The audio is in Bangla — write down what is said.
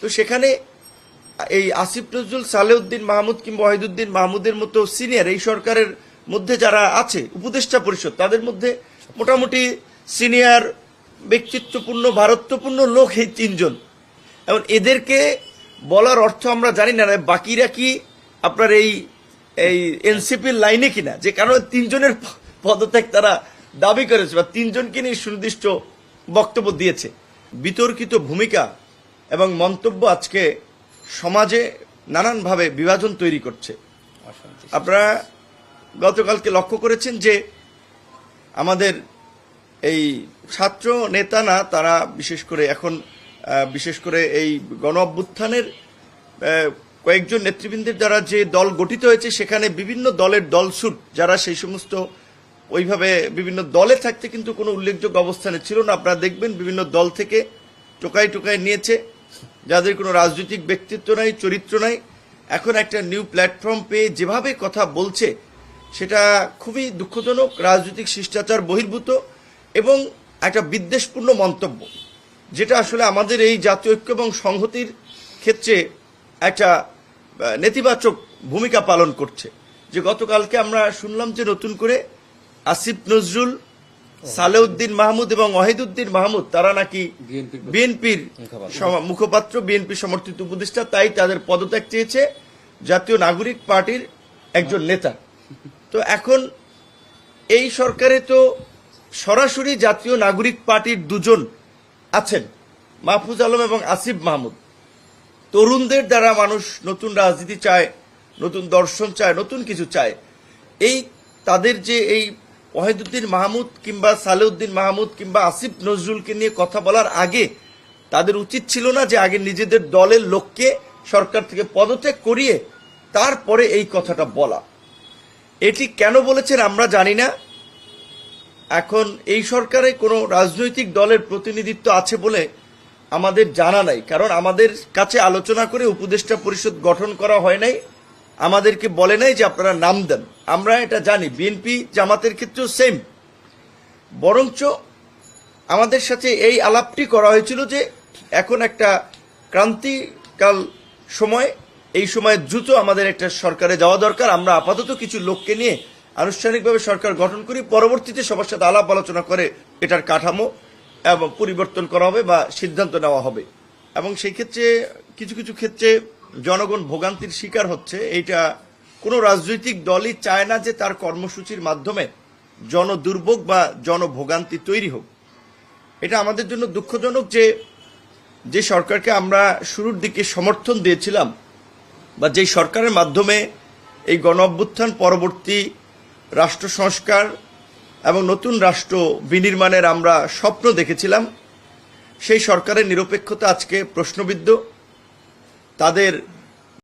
তো সেখানে এই আসিফ নজরুল সালেউদ্দিন মাহমুদ কিংবা ওয়াহিদুদ্দিন মাহমুদের মতো সিনিয়র এই সরকারের মধ্যে যারা আছে, উপদেষ্টা পরিষদ, তাদের মধ্যে মোটামুটি সিনিয়র, ব্যক্তিত্বপূর্ণ, ভারত্বপূর্ণ লোক এই তিনজন। এবং এদেরকে বলার অর্থ আমরা জানি না, বাকিরা কি আপনার এই এই এনসিপির লাইনে কিনা? যে কারণ তিনজনের পদত্যাগ তারা দাবি করেছে বা তিনজনকে নিয়ে সুনির্দিষ্ট বক্তব্য দিয়েছে। বিতর্কিত ভূমিকা এবং মন্তব্য আজকে সমাজে নানানভাবে বিভাজন তৈরি করছে। আপনারা গতকালকে লক্ষ্য করেছেন যে আমাদের এই ছাত্র নেতা না, তারা বিশেষ করে এখন বিশেষ করে এই গণ অভ্যুত্থানের কয়েকজন নেতৃবৃন্দের দ্বারা যে দল গঠিত হয়েছে, সেখানে বিভিন্ন দলের দলসুট, যারা সেই সমস্ত ওইভাবে বিভিন্ন দলে থাকতে কিন্তু কোনো উল্লেখযোগ্য অবস্থানে ছিল না। আপনারা দেখবেন বিভিন্ন দল থেকে টোকাই টোকাই নিয়েছে। যাদের কোনো রাজনৈতিক ব্যক্তিত্ব নাই, চরিত্র নাই, এখন একটা নিউ প্ল্যাটফর্ম পেয়ে যেভাবে কথা বলছে, সেটা খুবই দুঃখজনক, রাজনৈতিক শিষ্টাচার বহির্ভূত এবং একটা বিদ্বেষপূর্ণ মন্তব্য, যেটা আসলে আমাদের এই জাতীয় ঐক্য এবং সংহতির ক্ষেত্রে একটা নেতিবাচক ভূমিকা পালন করছে। যে গতকালকে আমরা শুনলাম যে নতুন করে আসিফ নজরুল সালেউদ্দিন মাহমুদ এবং ওয়াহিদুদ্দিন মাহমুদ তারা নাকি বিএনপির বিএনপির মুখপাত্র বিএনপি সমর্থিত উপদেষ্টা তাই তাদের পদত্যাগ চেয়েছে জাতীয় নাগরিক পার্টির একজন নেতা। তো এখন এই সরকারে তো সরাসরি জাতীয় নাগরিক পার্টির দুজন আছেন মাহফুজ আলম এবং আসিফ মাহমুদ। তরুণদের দ্বারা মানুষ নতুন রাজনীতি চায় নতুন দর্শন চায় নতুন কিছু চায়। এই তাদের যে এই ওয়াহিদুদ্দিন মাহমুদ কিংবা সালেউদ্দিন মাহমুদ কিংবা আসিফ নজরুলকে নিয়ে কথা বলার আগে তাদের উচিত ছিল না যে আগে নিজেদের দলের লোককে সরকার থেকে পদত্যাগ করিয়ে তারপরে এই কথাটা বলা। এটি কেন বলেছেন আমরা জানি না। এখন এই সরকারে কোনো রাজনৈতিক দলের প্রতিনিধিত্ব আছে বলে আমাদের জানা নাই। কারণ আমাদের কাছে আলোচনা করে উপদেষ্টা পরিষদ গঠন করা হয় নাই। আমাদেরকে বলে নাই যে আপনারা নাম দেন। আমরা এটা জানি বিএনপি জামাতের ক্ষেত্রেও সেম বরঞ্চ আমাদের সাথে এই আলাপটি করা হয়েছিল যে এখন একটা ক্রান্তিকাল সময়, এই সময় দ্রুত আমাদের একটা সরকারে যাওয়া দরকার। আমরা আপাতত কিছু লোককে নিয়ে আনুষ্ঠানিকভাবে সরকার গঠন করি, পরবর্তীতে সবার সাথে আলাপ আলোচনা করে এটার কাঠামো এবং পরিবর্তন করা হবে বা সিদ্ধান্ত নেওয়া হবে। এবং সেই ক্ষেত্রে কিছু কিছু ক্ষেত্রে জনগণ ভোগান্তির শিকার হচ্ছে, এইটা কোনো রাজনৈতিক দলই চায় না যে তার কর্মসূচির মাধ্যমে জনদুর্ভোগ বা জনভোগান্তি তৈরি হোক। এটা আমাদের জন্য দুঃখজনক যে যে সরকারকে আমরা শুরুর দিকে সমর্থন দিয়েছিলাম বা যেই সরকারের মাধ্যমে এই গণ অভ্যুত্থান পরবর্তী রাষ্ট্র সংস্কার এবং নতুন রাষ্ট্র বিনির্মাণের আমরা স্বপ্ন দেখেছিলাম। সেই সরকারের নিরপেক্ষতা আজকে প্রশ্নবিদ্ধ। তাদের